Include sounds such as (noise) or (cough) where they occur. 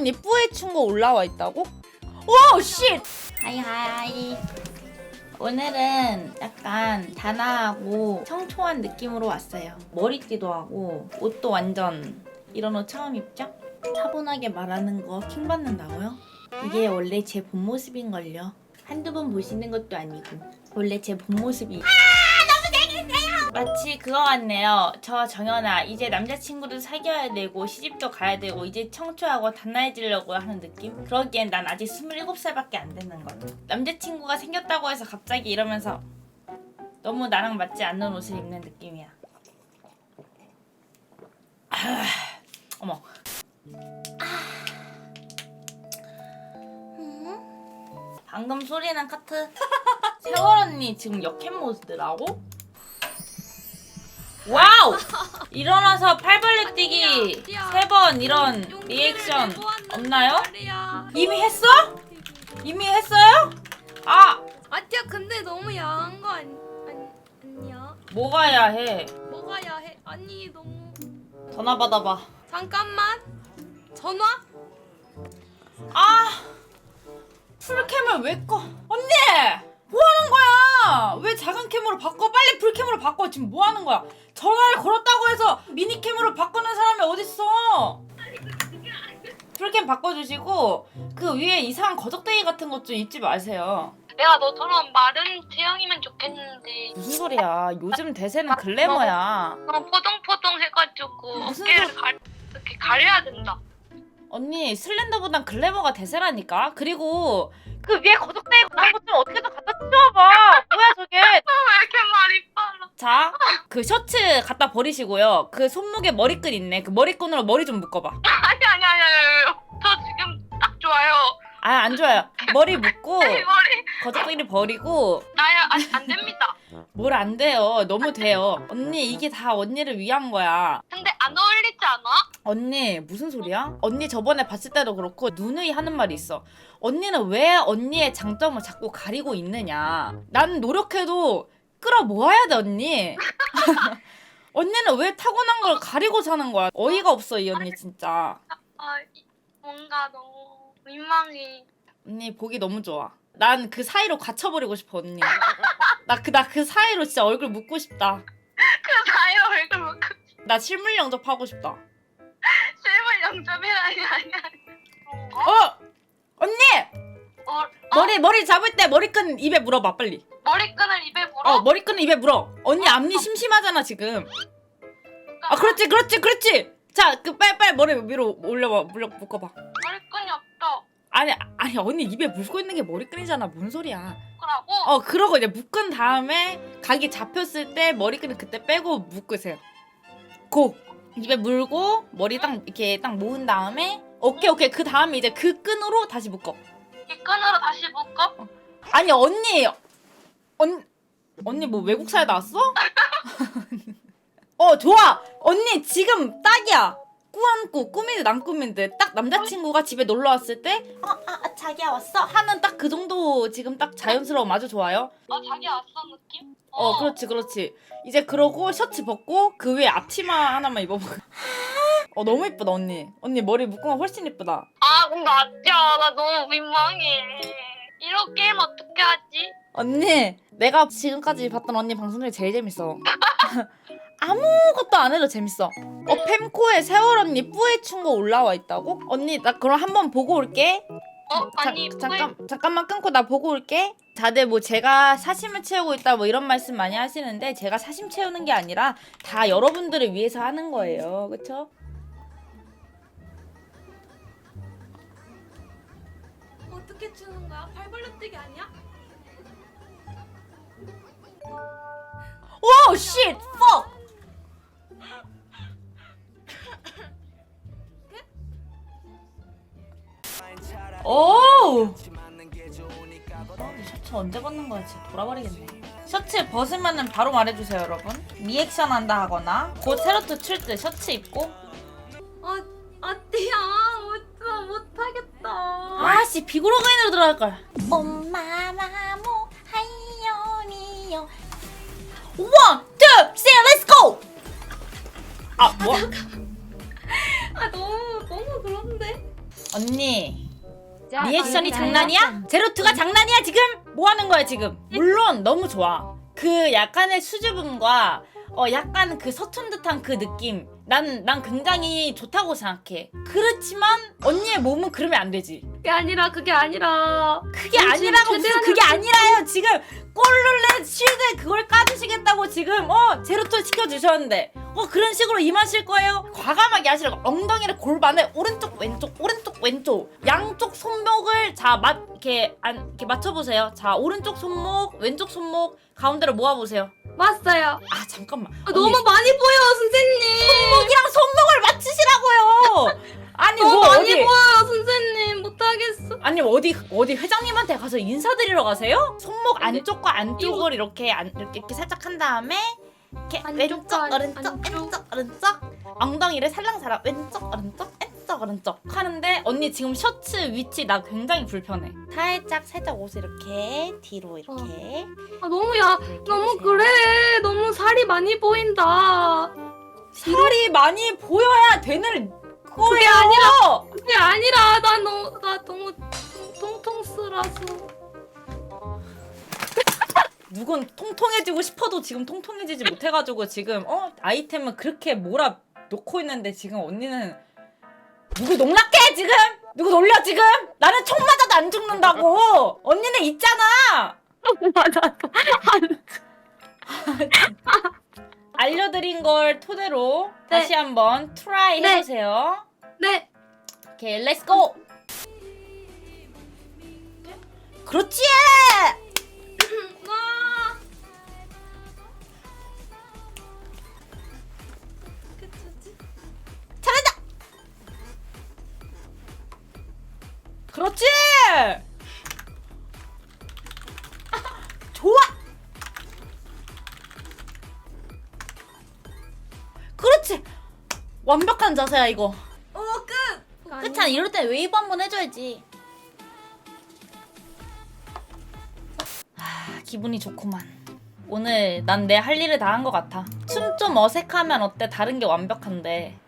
언니 뿌에 춘거 올라와 있다고? 오 쉣! 하이 하이 오늘은 약간 단아하고 청초한 느낌으로 왔어요 머리띠도 하고 옷도 완전 이런 옷 처음 입죠? 차분하게 말하는 거 킹받는다고요? 이게 원래 제 본 모습인걸요 한두 번 보시는 것도 아니고 원래 제 본 모습이 마치 그거 같네요. 저 정연아 이제 남자친구를 사귀어야 되고 시집도 가야 되고 이제 청초하고 단아해지려고 하는 느낌? 그러기엔 난 아직 27살밖에 안 되는 거. 남자친구가 생겼다고 해서 갑자기 이러면서 너무 나랑 맞지 않는 옷을 입는 느낌이야. 아, 어머. 방금 소리는 카트. 세월 언니 지금 역캠 모드라고? 와우! (laughs) 일어나서 팔벌레 뛰기 세번 이런 리액션 없나요? 이미 했어? 이미 했어요? 아! 아티야 근데 너무 야한 거 아니, 아니 아니야? 뭐가 야 해? 뭐가 야해? 아니 너무 전화 받아봐. 잠깐만 전화? 아! 풀캠을 왜 꺼? 언니! 뭐 하는 거야? 왜 작은 캠으로 바꿔? 빨리 풀캠으로 바꿔. 지금 뭐 하는 거야? 전화를 걸었다고 해서 미니캠으로 바꾸는 사람이 어딨어? 풀캠 바꿔주시고 그 위에 이상한 거적대기 같은 것 좀 입지 마세요. 내가 너처럼 마른 체형이면 좋겠는데 무슨 소리야? 요즘 대세는 글래머야. 너무 포동포동 해가지고 무슨 어깨를 소- 가, 이렇게 가려야 된다. 언니 슬렌더보단 글래머가 대세라니까. 그리고 그 위에 거적대기 같은 것좀 어떻게든 갖다 치워봐. 뭐야 저게? 아, (laughs) 왜 이렇게 말이 빨라? 자, 그 셔츠 갖다 버리시고요. 그 손목에 머리끈 있네. 그 머리끈으로 머리 좀 묶어봐. (laughs) 아니 아니 아니 아니 저 지금 딱 좋아요. 아, 안 좋아요. 머리 묶고 (laughs) 이 머리 거적대기 버리고 나야 안, 안 됩니다. 뭘 안 돼요. 너무 돼요. 언니 이게 다 언니를 위한 거야. 근데 안 어울리지 않아? 언니 무슨 소리야? 언니 저번에 봤을 때도 그렇고 누누이 하는 말이 있어. 언니는 왜 언니의 장점을 자꾸 가리고 있느냐? 난 노력해도 끌어 모아야 돼 언니. (laughs) 언니는 왜 타고난 걸 가리고 사는 거야? 어이가 없어 이 언니 진짜. 아 이- 뭔가 너무 민망해. 언니 보기 너무 좋아. 난 그 사이로 갇혀버리고 싶어 언니. 나 그 나 그 사이로 진짜 얼굴 묶고 싶다. 그 나의 얼굴 보고 나 실물 영접하고 싶다. 실물 영접이라니 아니 아니. 어? 어 언니 어? 어? 머리 머리 잡을 때 머리끈 입에 물어봐 빨리. 머리끈을 입에 물어? 어 머리끈을 입에 물어. 언니 앞니 심심하잖아 지금. 아 그렇지 그렇지 그렇지. 자그 빨빨 머리 위로 올려봐 물려 묶어봐. 아니 아니 언니 입에 물고 있는 게 머리끈이잖아 뭔 소리야. 그러고 어 그러고 이제 묶은 다음에 각이 잡혔을 때 머리끈을 그때 빼고 묶으세요. 고 입에 물고 머리 딱 이렇게 딱 모은 다음에 오케이 오케이 그 다음에 이제 그 끈으로 다시 묶어. 이 끈으로 다시 묶어? 아니 언니 언 언니 뭐 외국 살다 왔어? (laughs) 어 좋아 언니 지금 딱이야 꾸안꾸 꾸미듯 안 꾸미듯 딱 남자친구가 집에 놀러 왔을 때 어, 아, 아, 자기야 왔어? 하는 딱 그 정도 지금 딱 자연스러움 아주 좋아요. 아 자기 왔어? 느낌? 어 그렇지 그렇지. 이제 그러고 셔츠 벗고 그 위에 앞치마 하나만 입어보고. (laughs) 어 너무 이쁘다 언니. 언니 머리 거 훨씬 이쁘다. 아 근데 아티야. 나 너무 민망해. 이렇게 하면 어떻게 하지? 언니 내가 지금까지 봤던 언니 방송 중에 제일 재밌어 (laughs) 아무것도 안 해도 재밌어 어 fem코에 세월 언니 뿌에 춘거 올라와 있다고? 언니 나 그럼 한번 보고 올게 어? 자, 아니 잠깐 잠깐만 끊고 나 보고 올게 다들 뭐 제가 사심을 채우고 있다 뭐 이런 말씀 많이 하시는데 제가 사심 채우는 게 아니라 다 여러분들을 위해서 하는 거예요 그쵸? 어떻게 추는 거야? 발벌레 뛰기 아니야? 오 쉣! fuck! 오! 셔츠 언제 벗는 거야? 진짜 돌아버리겠네. 셔츠 벗으면은 바로 말해주세요, 여러분. 리액션 한다 하거나 곧 세로트 출 때 셔츠 입고 아 아티야 못하 못하겠다. 아씨 비구로 가인으로 들어갈 걸. 엄마마모 하이요니요. 투, 쓰리, 렛츠 고. 아 뭐? 아 너무 너무 그런데. 언니 자, 리액션이 아, 장난이야? 제로투가 장난이야 지금? 뭐 하는 거야 지금? 물론 너무 좋아. 그 약간의 수줍음과 어 약간 그 서툰 듯한 그 느낌 난 난 굉장히 좋다고 생각해. 그렇지만 언니의 몸은 그러면 안 되지. 그게 아니라 그게 아니라 그게 아니라고 무슨 최대한 그게 아니라요 지금 꼴룰렛 쉴드 그걸 까주시겠다고 지금 어 제로투 시켜주셨는데 어 그런 식으로 임하실 거예요? 과감하게 하시라고 엉덩이를 골반을 오른쪽 왼쪽 오른쪽 왼쪽 양쪽 손목을 자맞 이렇게 안 이렇게 맞춰보세요 자 오른쪽 손목 왼쪽 손목 가운데로 모아보세요 맞어요. 아 잠깐만 아, 너무 많이 보여 선생님. 손목이랑 손목을 맞추시라고요 아니 너무 뭐 많이 어디 보여요 선생님 못하겠어. 아니 어디 어디 회장님한테 가서 인사드리러 가세요? 손목 안쪽과 안쪽을 이렇게 안, 이렇게, 이렇게 살짝 한 다음에 이렇게 왼쪽 안- 오른쪽 안쪽. 왼쪽 오른쪽 엉덩이를 살랑살랑 왼쪽 오른쪽 왼쪽 오른쪽 하는데 언니 지금 셔츠 위치 나 굉장히 불편해. 살짝 살짝 옷을 이렇게 뒤로 이렇게 아 너무 야 이렇게 너무 해주세요. 그래 너무 살이 많이 보인다. 살이 많이 보여야 되는 거예요. 아니라 그게 아니라 나 너무 나 너무 통통스라서. 누군 통통해지고 싶어도 지금 통통해지지 못해가지고 지금 어 아이템을 그렇게 몰아 놓고 있는데 지금 언니는 누구 농락해 지금 누구 놀려 지금 나는 총 맞아도 안 죽는다고 언니는 있잖아 맞아. 알려드린 걸 토대로 네. 다시 한번 트라이 네. 해보세요 네. 오케이 렛츠고 그렇지 그렇지! (laughs) 좋아! 그렇지! 완벽한 자세야 이거. 끝. 그렇잖아 이럴 때 웨이브 한 번 해줘야지. 아 기분이 좋구만. 오늘 난 내 할 일을 다 한 것 같아. 춤 좀 어색하면 어때? 다른 게 완벽한데